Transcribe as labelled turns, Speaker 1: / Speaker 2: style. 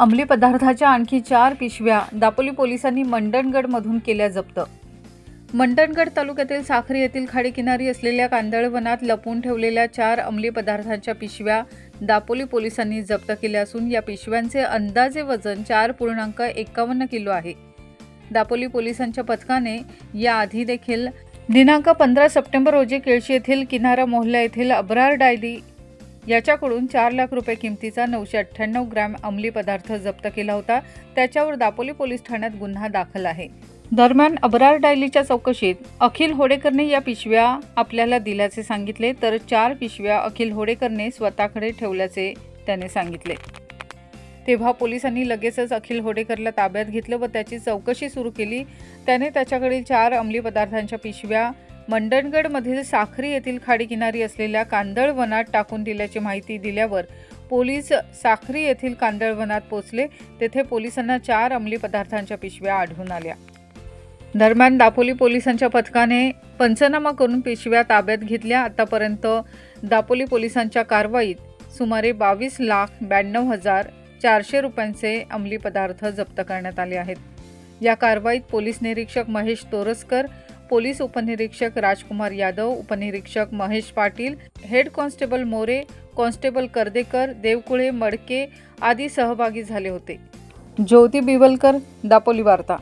Speaker 1: अंमली पदार्थाच्या आणखी चार पिशव्या दापोली पोलिसांनी मंडणगडमधून केल्या जप्त. मंडणगड तालुक्यातील साखरी येथील खाडीकिनारी असलेल्या कांदळवनात लपून ठेवलेल्या चार अंमली पदार्थांच्या पिशव्या दापोली पोलिसांनी जप्त केल्या असून या पिशव्यांचे अंदाजे वजन चार पूर्णांक एकावन्न किलो आहे. दापोली पोलिसांच्या पथकाने याआधी देखील दिनांक पंधरा सप्टेंबर रोजी केळशी येथील किनारा मोहल्ला येथील अब्रार डायरी याच्याकडून चार लाख रुपये किमतीचा नऊशे अठ्ठ्याण्णव ग्रॅम अंमली पदार्थ जप्त केला होता. त्याच्यावर दापोली पोलीस ठाण्यात गुन्हा दाखल आहे. दरम्यान अब्रार डायलीच्या चौकशीत अखिल होडेकरने या पिशव्या आपल्याला दिल्याचे सांगितले तर चार पिशव्या अखिल होडेकरने स्वतःकडे ठेवल्याचे त्याने सांगितले. तेव्हा पोलिसांनी लगेचच अखिल होडेकरला ताब्यात घेतलं व त्याची चौकशी सुरू केली. त्याने त्याच्याकडील चार अंमली पदार्थांच्या पिशव्या मंडणगडमधील साखरी येथील खाडीकिनारी असलेल्या कांदळ वनात टाकून दिल्याची माहिती दिल्यावर पोलीस साखरी येथील कांदळ वनात पोचले. तेथे पोलिसांना चार अंमली पदार्थांच्या पिशव्या आढळून आल्या. दरम्यान दापोली पोलिसांच्या पथकाने पंचनामा करून पिशव्या ताब्यात घेतल्या. आतापर्यंत दापोली पोलिसांच्या कारवाईत सुमारे बावीस लाख ब्याण्णव हजार चारशे रुपयांचे अंमली पदार्थ जप्त करण्यात आले आहेत. या कारवाईत पोलीस निरीक्षक महेश तोरसकर पोलीस उपनिरीक्षक राजकुमार यादव उपनिरीक्षक Mahesh Patil head constable More constable Kardekar Devkule Madke आदी सहभागी झाले होते. ज्योती बिवलकर दापोली वार्ता.